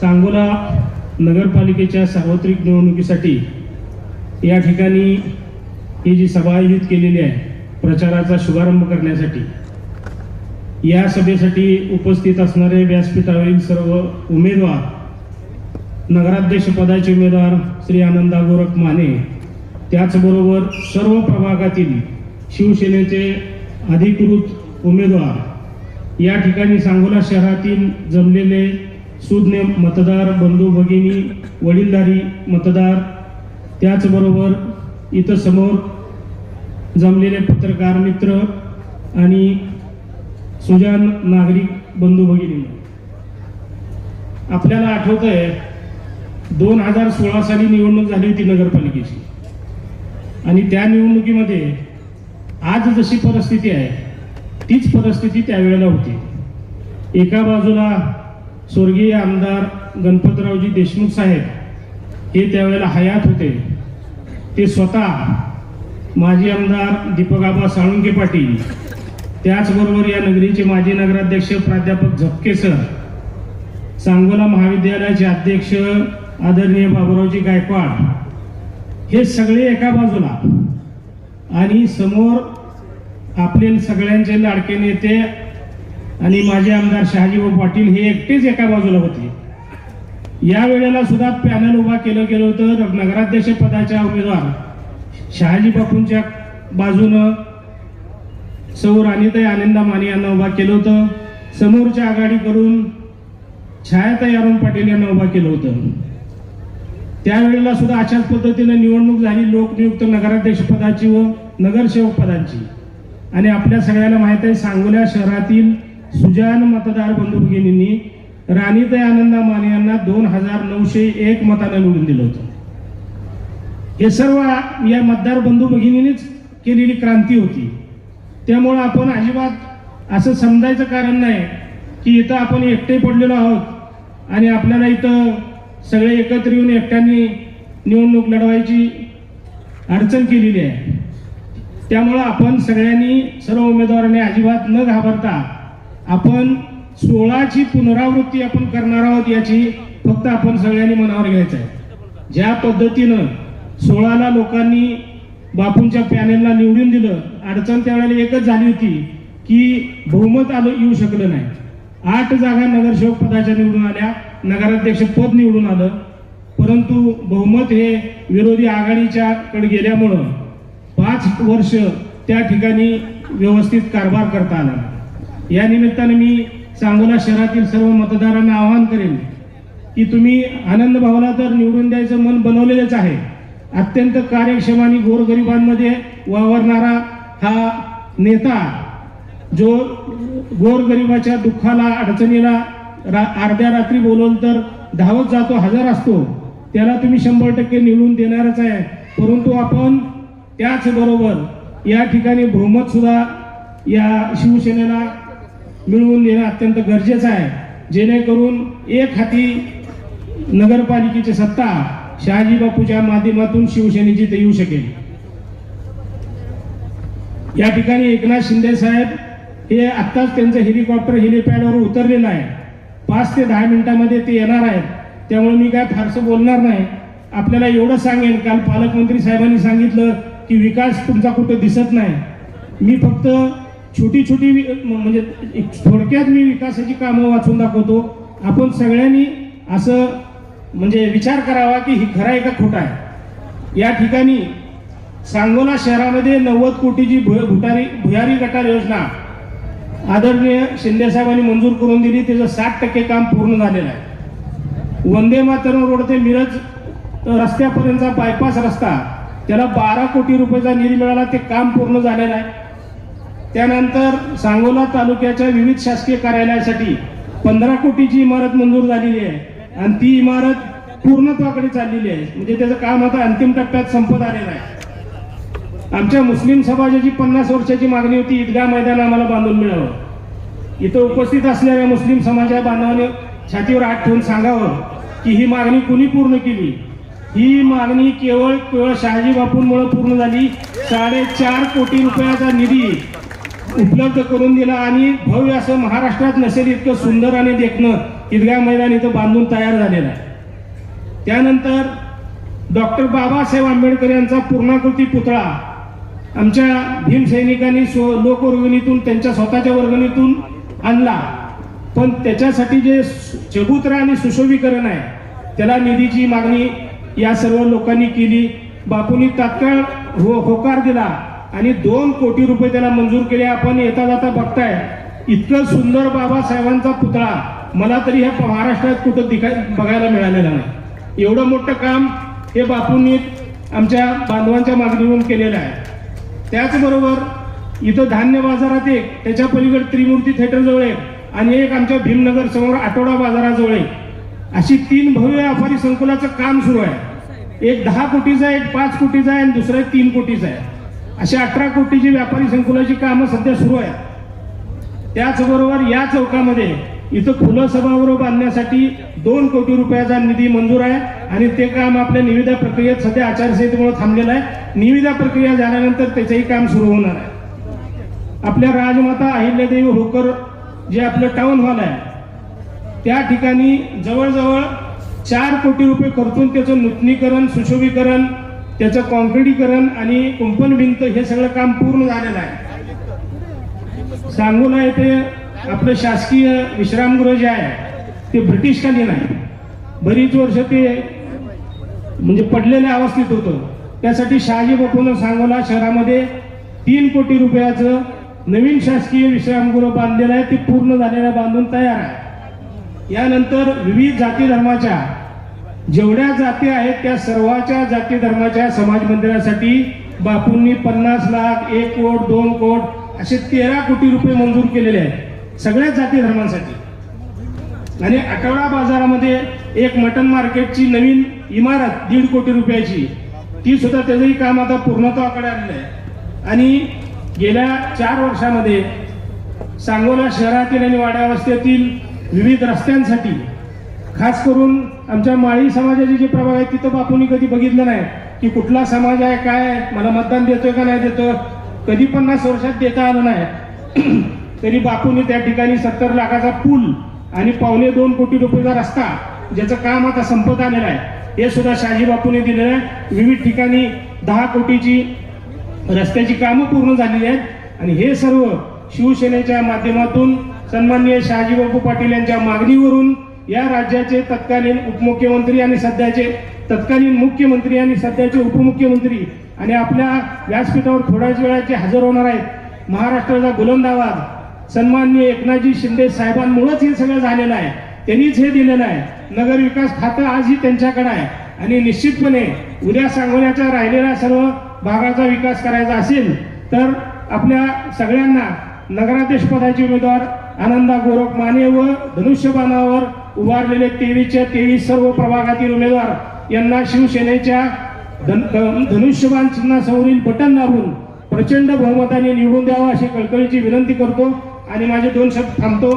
सांगोला नगरपालिकेच्या सार्वत्रिक निवडणुकीसाठी या ठिकाणी ही जी सभा आयोजित केलेली आहे प्रचाराचा शुभारंभ करण्यासाठी या सभेसाठी उपस्थित असणारे व्यासपीठावरील सर्व उमेदवार नगराध्यक्षपदाचे उमेदवार श्री आनंदा गोरख माने त्याचबरोबर सर्व प्रभागातील शिवसेनेचे अधिकृत उमेदवार या ठिकाणी सांगोला शहरातील जमलेले सुज्ञ मतदार बंधू भगिनी वडीलधारी मतदार त्याचबरोबर इथं समोर जमलेले पत्रकार मित्र आणि सुजान नागरिक बंधू भगिनी. आपल्याला आठवत आहे दोन हजार सोळा साली निवडणूक झाली होती नगरपालिकेची. आणि त्या निवडणुकीमध्ये आज जशी परिस्थिती आहे तीच परिस्थिती त्यावेळेला होती. एका बाजूला स्वर्गीय आमदार गणपतरावजी देशमुख साहेब हे त्यावेळेला हयात होते. ते स्वतः माजी आमदार दीपकाबा साळुंके पाटील त्याचबरोबर या नगरीचे माजी नगराध्यक्ष प्राध्यापक झपके सर सांगोला महाविद्यालयाचे अध्यक्ष आदरणीय बाबुरावजी गायकवाड हे सगळे एका बाजूला आणि समोर आपले सगळ्यांचे लाडके नेते आणि माझे आमदार शहाजीभाऊ पाटील हे एकटेच एका बाजूला होते. या वेळेला सुद्धा पॅनल उभा केलं गेलं होतं. नगराध्यक्ष पदाच्या उमेदवार शहाजी बापूंच्या बाजूनं सौ राणीताई आनंदा माने यांना उभा केलं होतं. समोरच्या आघाडी करून छायाताई अरुण पाटील यांना उभा केलं होतं. त्यावेळेला सुद्धा अशाच पद्धतीने निवडणूक झाली. लोकनियुक्त नगराध्यक्ष पदाची व नगरसेवक पदाची. आणि आपल्या सगळ्यांना माहीत आहे सांगोल्या शहरातील सुजान मतदार बंधू भगिनींनी राणीताई आनंदा माने यांना दोन हजार नऊशे एक मताने निवडून दिलं होतं. हे सर्व या मतदार बंधू भगिनींनीच केलेली क्रांती होती. त्यामुळं आपण अजिबात असं समजायचं कारण नाही की इथं आपण एकटे पडलेलो आहोत आणि आपल्याला इथं सगळे एकत्र येऊन एकट्यांनी निवडणूक लढवायची अडचण केलेली आहे. त्यामुळं आपण सगळ्यांनी सर्व उमेदवारांनी अजिबात न घाबरता आपण सोळाची पुनरावृत्ती आपण करणार आहोत याची फक्त आपण सगळ्यांनी मनावर घ्यायचं आहे. ज्या पद्धतीनं सोळाला लोकांनी बापूंच्या पॅनेलला निवडून दिलं अडचण त्यावेळेला एकच झाली होती की बहुमत आलं येऊ शकलं नाही. आठ जागा नगरसेवक पदाच्या निवडून आल्या नगराध्यक्ष पद निवडून आलं. परंतु बहुमत हे विरोधी आघाडीच्या कडे गेल्यामुळं पाच वर्ष त्या ठिकाणी व्यवस्थित कारभार करता आला नाही. या निमित्ताने मी सांगोला शहरातील सर्व मतदारांना आवाहन करेन की तुम्ही आनंद भावला तर निवडून द्यायचं मन बनवलेलंच आहे. अत्यंत कार्यक्षम आणि गोरगरिबांमध्ये वावरणारा हा नेता जो गोरगरिबाच्या दुःखाला अडचणीला रा अर्ध्या रात्री बोलवलं तर धावत जातो हजर असतो त्याला तुम्ही शंभर टक्के निवडून देणारच आहे. परंतु आपण त्याचबरोबर या ठिकाणी बहुमतसुद्धा या शिवसेनेला मिळवून देणं अत्यंत गरजेचं आहे. जेणेकरून एक हाती नगरपालिकेची सत्ता शहाजी बापूच्या माध्यमातून शिवसेनेची ते येऊ शकेल. या ठिकाणी एकनाथ शिंदे साहेब हे आत्ताच त्यांचं हेलिकॉप्टर हेलिपॅडवर उतरलेलं आहे. पाच ते दहा मिनिटामध्ये ते येणार आहेत. त्यामुळे मी काय फारसं बोलणार नाही. आपल्याला एवढं सांगेन काल पालकमंत्री साहेबांनी सांगितलं की विकास तुमचा कुठं दिसत नाही. मी फक्त छोटी छोटी म्हणजे एक थोडक्यात मी विकासाची कामं वाचून दाखवतो. आपण सगळ्यांनी असं म्हणजे विचार करावा की ही खरं आहे का खोटं आहे. या ठिकाणी सांगोला शहरामध्ये नव्वद कोटीची भु- भुटारी भुयारी गटार योजना आदरणीय शिंदेसाहेबांनी मंजूर करून दिली. त्याचं साठ टक्के काम पूर्ण झालेलं आहे. वंदे मातरम रोड ते मिरज रस्त्यापर्यंतचा बायपास रस्ता त्याला बारा कोटी रुपयाचा निधी मिळाला. ते काम पूर्ण झालेलं आहे. त्यानंतर सांगोला तालुक्याच्या विविध शासकीय कार्यालयासाठी पंधरा कोटीची इमारत मंजूर झालेली आहे. आणि ती इमारत पूर्णत्वाकडे चाललेली आहे. म्हणजे त्याचं काम आता अंतिम टप्प्यात संपत आलेलं आहे. आमच्या मुस्लिम समाजाची पन्नास वर्षाची मागणी होती ईदगाह मैदान आम्हाला बांधून मिळावं. इथं उपस्थित असलेल्या मुस्लिम समाजा बांधवाने छातीवर हात ठेवून सांगावं की ही मागणी कुणी पूर्ण केली? ही मागणी केवळ केवळ शहाजी बापूंमुळे पूर्ण झाली. साडेचार कोटी रुपयाचा निधी उपलब्ध करून दिला आणि भव्य असं महाराष्ट्रात नसेल इतकं सुंदर आणि देखणं ईदगाह मैदान इथं बांधून तयार झालेलं आहे. त्यानंतर डॉक्टर बाबासाहेब आंबेडकर यांचा पूर्णाकृती पुतळा आमच्या भीमसैनिकांनी स्व लोकवर्गणीतून त्यांच्या स्वतःच्या वर्गणीतून आणला. पण त्याच्यासाठी जे चबुतरा आणि सुशोभीकरण आहे त्याला निधीची मागणी या सर्व लोकांनी केली. बापूंनी तात्काळ हो होकार दिला. आणि दोन कोटी रुपये त्याला मंजूर केले. आपण येता जाता बघताय इतकं सुंदर बाबासाहेबांचा पुतळा मला तरी ह्या महाराष्ट्रात कुठं दिखाय बघायला मिळालेला नाही. एवढं मोठं काम हे बापूंनी आमच्या बांधवांच्या मागणीवरून केलेलं आहे. त्याचबरोबर इथं धान्य बाजारात एक त्याच्या पलीकडे त्रिमूर्ती थिएटरजवळ एक आणि एक आमच्या भीमनगर समोर आठवडा बाजाराजवळ एक. अशी तीन भव्य व्यापारी संकुलाचं काम सुरू आहे. एक दहा कोटीचं आहे एक पाच कोटीचं आहे आणि दुसरं एक तीन कोटीचं आहे. अशी अठरा कोटीची व्यापारी संकुलाची कामं सध्या सुरू आहेत. त्याचबरोबर या चौकामध्ये इथं खुलं सभागृह बांधण्यासाठी दोन कोटी रुपयाचा निधी मंजूर आहे आणि ते काम आपल्या निविदा प्रक्रियेत सध्या आचारसंहितेमुळे थांबलेलं आहे. निविदा प्रक्रिया झाल्यानंतर त्याचंही काम सुरू होणार आहे. आपल्या राजमाता अहिल्यादेवी होकर जे आपलं टाउन हॉल आहे त्या ठिकाणी जवळजवळ चार कोटी रुपये खर्चून त्याचं नूतनीकरण सुशोभीकरण त्याचं कॉन्क्रिटीकरण आणि कुंपण भिंत हे सगळं काम पूर्ण झालेलं आहे. सांगोला येथे आपलं शासकीय विश्रामगृह जे आहे ते ब्रिटिशकालीन आहे बरीच वर्ष ते म्हणजे पडलेल्या अवस्थेत होतं. त्यासाठी शहाजी बापून सांगोला शहरामध्ये तीन कोटी रुपयाचं नवीन शासकीय विश्रामगृह बांधलेलं आहे ते पूर्ण झालेलं बांधून तयार आहे. यानंतर विविध जाती धर्माच्या जेवढ्या जाती आहेत त्या सर्वाच्या जाती धर्माच्या समाज मंदिरासाठी बापूंनी पन्नास लाख एक कोट दोन कोट असे तेरा कोटी रुपये मंजूर केलेले आहेत सगळ्याच जाती धर्मांसाठी. आणि आठवडा बाजारामध्ये एक मटन मार्केटची नवीन इमारत दीड कोटी रुपयाची ती सुद्धा त्याचंही काम आता पूर्णत्वाकडे आलेलं आहे आणि गेल्या चार वर्षामध्ये सांगोला शहरातील आणि वाड्यावस्थेतील विविध रस्त्यांसाठी खास करून आमच्या माळी समाजाचे जे प्रभाग आहेत तिथं बापूंनी कधी बघितलं नाही की कुठला समाज आहे काय मला मतदान देतोय का नाही देतो कधी पन्नास वर्षात देता आलं नाही. तरी बापूंनी त्या ठिकाणी सत्तर लाखाचा पूल आणि पावणे दोन कोटी रुपयेचा रस्ता ज्याचं काम आता संपत आलेलं आहे हे सुद्धा शहाजी बापूने दिलेलं आहे. विविध ठिकाणी दहा कोटीची रस्त्याची कामं पूर्ण झालेली आहेत. आणि हे सर्व शिवसेनेच्या माध्यमातून सन्माननीय शहाजीबापू पाटील यांच्या मागणीवरून या राज्याचे तत्कालीन उपमुख्यमंत्री आणि सध्याचे तत्कालीन मुख्यमंत्री आणि सध्याचे उपमुख्यमंत्री आणि आपल्या व्यासपीठावर थोड्याच वेळाचे हजर होणार आहेत महाराष्ट्राचा बुलंद सन्माननीय एकनाथजी शिंदे साहेबांमुळेच हे सगळं झालेलं आहे. त्यांनीच हे दिलेलं आहे. नगर विकास खातं आजही त्यांच्याकडे आहे. आणि निश्चितपणे उद्या सांगोल्याच्या राहिलेल्या सर्व भागाचा विकास करायचा असेल तर आपल्या सगळ्यांना नगराध्यक्ष पदाचे उमेदवार आनंदा गोरख माने व धनुष्यबाणावर उभारलेले तेवीसच्या तेवीस सर्व प्रभागातील उमेदवार यांना शिवसेनेच्या धन धनुष्यबाण चिन्हासमोरील बटन दाबून प्रचंड बहुमताने निवडून द्यावं अशी कळकळीची विनंती करतो आणि माझे दोन शब्द थांबतो.